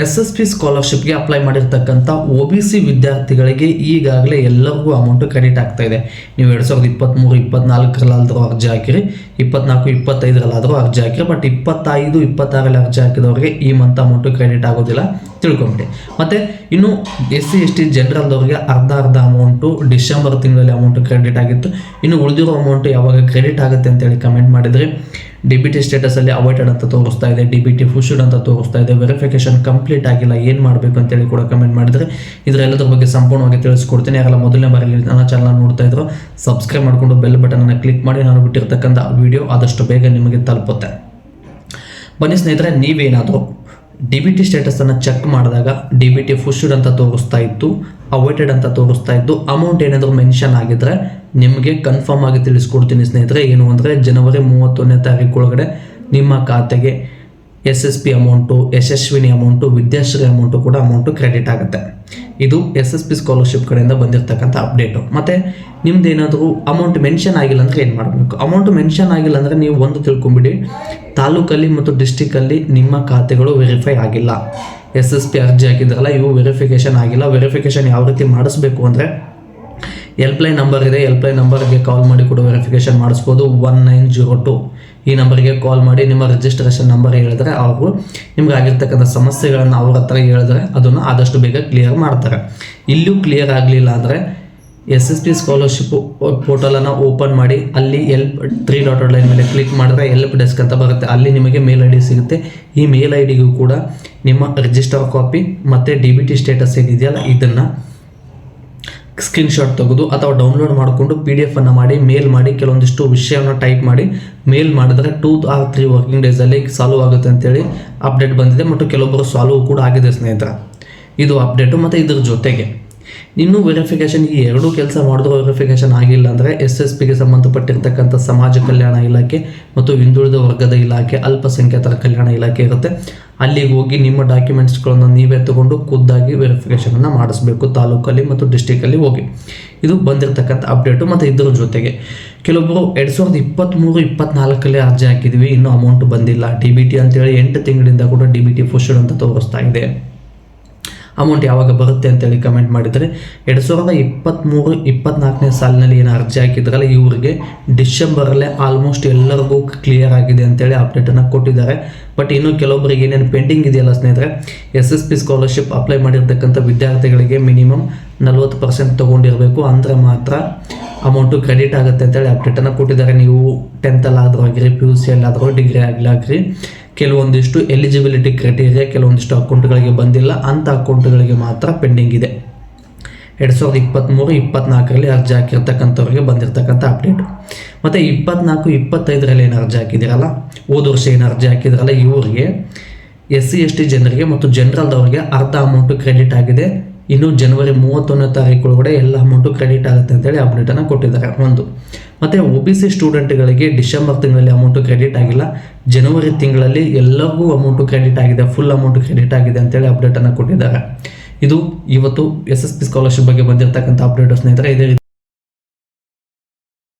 S S P ಸ್ಕಾಲರ್ಶಿಪ್ಗೆ apply ಮಾಡಿರ್ತಕ್ಕಂಥ O B C ವಿದ್ಯಾರ್ಥಿಗಳಿಗೆ ಈಗಾಗಲೇ ಎಲ್ಲರಿಗೂ ಅಮೌಂಟ್ ಕ್ರೆಡಿಟ್ ಆಗ್ತಾ ಇದೆ. ನೀವು ಎರಡು ಸಾವಿರದ ಇಪ್ಪತ್ತ್ಮೂರು ಇಪ್ಪತ್ನಾಲ್ಕರಲ್ಲಾದರೂ ಅರ್ಜಿ ಹಾಕಿರಿ, ಇಪ್ಪತ್ನಾಲ್ಕು, ಇಪ್ಪತ್ತೈದರಲ್ಲಾದರೂ ಅರ್ಜಿ ಹಾಕಿರಿ ಬಟ್ ಇಪ್ಪತ್ತೈದು, ಇಪ್ಪತ್ತಾರಲ್ಲಿ ಅರ್ಜಿ ಹಾಕಿದವರಿಗೆ ಈ ಮಂತ್ ಅಮೌಂಟ್ ಕ್ರೆಡಿಟ್ ಆಗೋದಿಲ್ಲ. ತಿಳ್ಕೊಂಬಿಡಿ. ಮತ್ತು ಇನ್ನು ಎಸ್ ಸಿ, ಎಸ್ ಟಿ ಜನರಲ್ದವ್ರಿಗೆ ಅರ್ಧ ಅರ್ಧ ಅಮೌಂಟು ಡಿಸೆಂಬರ್ ತಿಂಗಳಲ್ಲಿ ಅಮೌಂಟ್ ಕ್ರೆಡಿಟ್ ಆಗಿತ್ತು. ಇನ್ನು ಉಳಿದಿರೋ ಅಮೌಂಟ್ ಯಾವಾಗ ಕ್ರೆಡಿಟ್ ಆಗುತ್ತೆ ಅಂತೇಳಿ ಕಮೆಂಟ್ ಮಾಡಿದರೆ. ಡಿ ಬಿ ಟಿ ಸ್ಟೇಟಸಲ್ಲಿ ಅವಾಯ್ಡೆಡ್ ಅಂತ ತೋರಿಸ್ತಾ ಇದೆ. ಡಿ ಬಿ ಟಿ ಅಂತ ತೋರಿಸ್ತಾ ಇದೆ. ವೆರಿಫಿಕೇಶನ್ ಕಂಪ್ಲೀಟ್ ಆಗಿಲ್ಲ. ಏನು ಮಾಡಬೇಕು ಅಂತೇಳಿ ಕೂಡ ಕಮೆಂಟ್ ಮಾಡಿದರೆ. ಇದರೆಲ್ಲದ್ರ ಬಗ್ಗೆ ಸಂಪೂರ್ಣವಾಗಿ ತಿಳಿಸ್ಕೊಡ್ತೀನಿ. ಯಾರೆಲ್ಲ ಮೊದಲನೇ ಬಾರಿ ನನ್ನ ಚಾನಲ್ ನೋಡ್ತಾ ಇದ್ರು ಸಬ್ಸ್ಕ್ರೈಬ್ ಮಾಡಿಕೊಂಡು ಬೆಲ್ ಬಟನನ್ನು ಕ್ಲಿಕ್ ಮಾಡಿ. ನಾನು ಬಿಟ್ಟಿರ್ತಕ್ಕಂಥ ವಿಡಿಯೋ ಆದಷ್ಟು ಬೇಗ ನಿಮಗೆ ತಲುಪುತ್ತೆ. ಬನ್ನಿ ಸ್ನೇಹಿತರೆ, ನೀವೇನಾದರೂ ಡಿ ಬಿ ಟಿ ಸ್ಟೇಟಸನ್ನು ಚೆಕ್ ಮಾಡಿದಾಗ ಡಿ ಬಿ ಟಿ ಫುಶ್ಡ್ ಅಂತ ತೋರಿಸ್ತಾ ಇತ್ತು ಅವೈಟೆಡ್ ಅಂತ ತೋರಿಸ್ತಾ ಇತ್ತು. ಅಮೌಂಟ್ ಏನಾದರೂ ಮೆನ್ಷನ್ ಆಗಿದ್ರೆ ನಿಮಗೆ ಕನ್ಫರ್ಮ್ ಆಗಿ ತಿಳಿಸ್ಕೊಡ್ತೀನಿ ಸ್ನೇಹಿತರೆ. ಏನು ಅಂದರೆ ಜನವರಿ ಮೂವತ್ತೊಂದನೇ ತಾರೀಕು ಒಳಗಡೆ ನಿಮ್ಮ ಖಾತೆಗೆ S S P amount Yashaswini amount Vidyashree amount ಕೂಡ ಅಮೌಂಟು ಕ್ರೆಡಿಟ್ ಆಗುತ್ತೆ. ಇದು ಎಸ್ ಎಸ್ ಪಿ ಸ್ಕಾಲರ್ಶಿಪ್ ಕಡೆಯಿಂದ ಬಂದಿರತಕ್ಕಂಥ ಅಪ್ಡೇಟು ಮತ್ತು ನಿಮ್ದು ಏನಾದರೂ ಅಮೌಂಟ್ ಮೆನ್ಷನ್ ಆಗಿಲ್ಲ ಅಂದರೆ ಏನು ಮಾಡಬೇಕು? ಅಮೌಂಟ್ ಮೆನ್ಷನ್ ಆಗಿಲ್ಲ ಅಂದರೆ ನೀವು ಒಂದು ತಿಳ್ಕೊಂಬಿಡಿ, ತಾಲೂಕಲ್ಲಿ ಮತ್ತು ಡಿಸ್ಟಿಕಲ್ಲಿ ನಿಮ್ಮ ಖಾತೆಗಳು ವೆರಿಫೈ ಆಗಿಲ್ಲ. ಎಸ್ ಎಸ್ ಪಿ ಅರ್ಜಿ ಹಾಕಿದ್ರಲ್ಲ, ಇವು ವೆರಿಫಿಕೇಷನ್ ಆಗಿಲ್ಲ. ವೆರಿಫಿಕೇಷನ್ ಯಾವ ರೀತಿ ಮಾಡಿಸ್ಬೇಕು ಅಂದರೆ ಹೆಲ್ಪ್ಲೈನ್ ನಂಬರ್ ಇದೆ. ಹೆಲ್ಪ್ಲೈನ್ ನಂಬರ್ಗೆ ಕಾಲ್ ಮಾಡಿ ಕೂಡ ವೆರಿಫಿಕೇಷನ್ ಮಾಡಿಸ್ಬೋದು. ಒನ್ ನೈನ್ ಜೀರೋ ಟು ಈ ನಂಬರ್ಗೆ ಕಾಲ್ ಮಾಡಿ ನಿಮ್ಮ ರಿಜಿಸ್ಟ್ರೇಷನ್ ನಂಬರ್ ಹೇಳಿದ್ರೆ ಅವರು ನಿಮ್ಗೆ ಆಗಿರ್ತಕ್ಕಂಥ ಸಮಸ್ಯೆಗಳನ್ನು ಅವ್ರ ಹತ್ರ ಹೇಳಿದ್ರೆ ಅದನ್ನು ಆದಷ್ಟು ಬೇಗ ಕ್ಲಿಯರ್ ಮಾಡ್ತಾರೆ. ಇಲ್ಲೂ ಕ್ಲಿಯರ್ ಆಗಲಿಲ್ಲ ಅಂದರೆ ಎಸ್ ಎಸ್ ಪಿ ಸ್ಕಾಲರ್ಶಿಪ್ ಪೋರ್ಟಲನ್ನು ಓಪನ್ ಮಾಡಿ ಅಲ್ಲಿ ಎಲ್ಪ್ ತ್ರೀ ಡಾಟ್ ಲೈನ್ ಮೇಲೆ ಕ್ಲಿಕ್ ಮಾಡಿದ್ರೆ ಎಲ್ಪ್ ಡೆಸ್ಕ್ ಅಂತ ಬರುತ್ತೆ. ಅಲ್ಲಿ ನಿಮಗೆ ಮೇಲ್ ಐ ಡಿ ಸಿಗುತ್ತೆ. ಈ ಮೇಲ್ ಐ ಡಿಗೂ ಕೂಡ ನಿಮ್ಮ ರಿಜಿಸ್ಟರ್ ಕಾಪಿ ಮತ್ತು ಡಿ ಬಿ ಟಿ ಸ್ಟೇಟಸ್ ಏನಿದೆಯಲ್ಲ, ಇದನ್ನು ಸ್ಕ್ರೀನ್ಶಾಟ್ ತೆಗೆದು ಅಥವಾ ಡೌನ್ಲೋಡ್ ಮಾಡಿಕೊಂಡು ಪಿ ಡಿ ಎಫನ್ನು ಮಾಡಿ ಮೇಲ್ ಮಾಡಿ, ಕೆಲವೊಂದಿಷ್ಟು ವಿಷಯವನ್ನು ಟೈಪ್ ಮಾಡಿ ಮೇಲ್ ಮಾಡಿದ್ರೆ ಟೂ ಆರ್ ತ್ರೀ ವರ್ಕಿಂಗ್ ಡೇಸಲ್ಲಿ ಸಾಲ್ವ್ ಆಗುತ್ತೆ ಅಂತೇಳಿ ಅಪ್ಡೇಟ್ ಬಂದಿದೆ ಮತ್ತು ಕೆಲವೊಬ್ಬರು ಸಾಲ್ವ್ ಕೂಡ ಆಗಿದೆ ಸ್ನೇಹಿತರ. ಇದು ಅಪ್ಡೇಟು ಮತ್ತು ಇದ್ರ ಜೊತೆಗೆ. ಇನ್ನೂ ವೆರಿಫಿಕೇಶನ್ ಈ ಎರಡೂ ಕೆಲಸ ಮಾಡಿದ್ರು ವೆರಿಫಿಕೇಷನ್ ಆಗಿಲ್ಲ ಅಂದರೆ ಎಸ್ ಎಸ್ ಪಿಗೆ ಸಂಬಂಧಪಟ್ಟಿರ್ತಕ್ಕಂಥ ಸಮಾಜ ಕಲ್ಯಾಣ ಇಲಾಖೆ ಮತ್ತು ಹಿಂದುಳಿದ ವರ್ಗದ ಇಲಾಖೆ, ಅಲ್ಪಸಂಖ್ಯಾತರ ಕಲ್ಯಾಣ ಇಲಾಖೆ ಇರುತ್ತೆ. ಅಲ್ಲಿಗೆ ಹೋಗಿ ನಿಮ್ಮ ಡಾಕ್ಯುಮೆಂಟ್ಸ್ಗಳನ್ನು ನೀವೇ ತಗೊಂಡು ಖುದ್ದಾಗಿ ವೆರಿಫಿಕೇಷನನ್ನು ಮಾಡಿಸ್ಬೇಕು ತಾಲೂಕಲ್ಲಿ ಮತ್ತು ಡಿಸ್ಟಿಕಲ್ಲಿ ಹೋಗಿ. ಇದು ಬಂದಿರತಕ್ಕಂಥ ಅಪ್ಡೇಟು ಮತ್ತು ಇದರ ಜೊತೆಗೆ. ಕೆಲವೊಬ್ಬರು ಎರಡು ಸಾವಿರದ ಇಪ್ಪತ್ತ್ಮೂರು ಇಪ್ಪತ್ನಾಲ್ಕಲ್ಲಿ ಅರ್ಜಿ ಹಾಕಿದ್ವಿ, ಇನ್ನೂ ಅಮೌಂಟ್ ಬಂದಿಲ್ಲ. ಡಿ ಬಿ ಟಿ ಅಂತೇಳಿ ಎಂಟು ತಿಂಗಳಿಂದ ಕೂಡ ಡಿ ಬಿ ಟಿ ಫುಷಡ್ ಅಂತ ತೋರಿಸ್ತಾ ಇದೆ. ಅಮೌಂಟ್ ಯಾವಾಗ ಬರುತ್ತೆ ಅಂತೇಳಿ ಕಮೆಂಟ್ ಮಾಡಿದರೆ ಎರಡು ಸಾವಿರದ ಇಪ್ಪತ್ತ್ಮೂರು ಇಪ್ಪತ್ನಾಲ್ಕನೇ ಸಾಲಿನಲ್ಲಿ ಏನು ಅರ್ಜಿ ಹಾಕಿದ್ರಲ್ಲ ಇವರಿಗೆ ಡಿಸೆಂಬರಲ್ಲೇ ಆಲ್ಮೋಸ್ಟ್ ಎಲ್ಲರಿಗೂ ಕ್ಲಿಯರ್ ಆಗಿದೆ ಅಂತೇಳಿ ಅಪ್ಡೇಟನ್ನು ಕೊಟ್ಟಿದ್ದಾರೆ. ಬಟ್ ಇನ್ನು ಕೆಲವೊಬ್ಬರಿಗೆ ಏನೇನು ಪೆಂಡಿಂಗ್ ಇದೆಯಲ್ಲ ಸ್ನೇಹಿತರೆ S S P scholarship apply ಮಾಡಿರ್ತಕ್ಕಂಥ ವಿದ್ಯಾರ್ಥಿಗಳಿಗೆ ಮಿನಿಮಮ್ ನಲ್ವತ್ತು ಪರ್ಸೆಂಟ್ ತೊಗೊಂಡಿರಬೇಕು. ಅಂದರೆ ಮಾತ್ರ ಅಮೌಂಟು ಕ್ರೆಡಿಟ್ ಆಗುತ್ತೆ ಅಂತೇಳಿ ಅಪ್ಡೇಟನ್ನು ಕೊಟ್ಟಿದ್ದಾರೆ. ನೀವು ಟೆಂತಲ್ಲಾದರೂ ಆಗಿರಿ ಪಿ ಯು ಸಿಯಲ್ಲಾದರೂ ಡಿಗ್ರಿ ಆಗಲಾಗ್ರಿ ಕೆಲವೊಂದಿಷ್ಟು ಎಲಿಜಿಬಿಲಿಟಿ ಕ್ರೈಟೀರಿಯಾ ಕೆಲವೊಂದಿಷ್ಟು ಅಕೌಂಟ್ಗಳಿಗೆ ಬಂದಿಲ್ಲ. ಅಂಥ ಅಕೌಂಟ್ಗಳಿಗೆ ಮಾತ್ರ ಪೆಂಡಿಂಗ್ ಇದೆ. ಎರಡು ಸಾವಿರದ ಇಪ್ಪತ್ತ್ಮೂರು ಇಪ್ಪತ್ನಾಲ್ಕರಲ್ಲಿ ಅರ್ಜಿ ಹಾಕಿರ್ತಕ್ಕಂಥವ್ರಿಗೆ ಬಂದಿರತಕ್ಕಂಥ ಅಪ್ಡೇಟ್ ಮತ್ತು ಇಪ್ಪತ್ನಾಲ್ಕು, ಇಪ್ಪತ್ತೈದರಲ್ಲಿ ಏನು ಅರ್ಜಿ ಹಾಕಿದಿರಲ್ಲ? ಹೋದ ವರ್ಷ ಏನು ಅರ್ಜಿ ಹಾಕಿದ್ರಲ್ಲ? ಇವರಿಗೆ ಎಸ್ ಸಿ ಎಸ್ ಟಿ ಜನರಿಗೆ ಮತ್ತು ಜನರಲ್ದವ್ರಿಗೆ ಅರ್ಧ ಅಮೌಂಟು ಕ್ರೆಡಿಟ್ ಆಗಿದೆ. ಇನ್ನು ಜನವರಿ ಮೂವತ್ತೊಂದನೇ ತಾರೀಕು ಒಳಗಡೆ ಎಲ್ಲ ಅಮೌಂಟು ಕ್ರೆಡಿಟ್ ಆಗುತ್ತೆ ಅಂತೇಳಿ ಅಪ್ಡೇಟನ್ನು ಕೊಟ್ಟಿದ್ದಾರೆ. ಒಂದು. ಮತ್ತು ಒ ಬಿ ಸಿ ಸ್ಟೂಡೆಂಟ್ಗಳಿಗೆ ಡಿಸೆಂಬರ್ ತಿಂಗಳಲ್ಲಿ ಅಮೌಂಟು ಕ್ರೆಡಿಟ್ ಆಗಿಲ್ಲ. ಜನವರಿ ತಿಂಗಳಲ್ಲಿ ಎಲ್ಲರಿಗೂ ಅಮೌಂಟು ಕ್ರೆಡಿಟ್ ಆಗಿದೆ ಫುಲ್ ಅಮೌಂಟ್ ಕ್ರೆಡಿಟ್ ಆಗಿದೆ ಅಂತೇಳಿ ಅಪ್ಡೇಟನ್ನು ಕೊಟ್ಟಿದ್ದಾರೆ. ಇದು ಇವತ್ತು ಎಸ್ ಎಸ್ ಪಿ ಸ್ಕಾಲರ್ಶಿಪ್ ಬಗ್ಗೆ ಬಂದಿರತಕ್ಕಂಥ ಅಪ್ಡೇಟ್ ಸ್ನೇಹಿತರೆ, ಇದೇ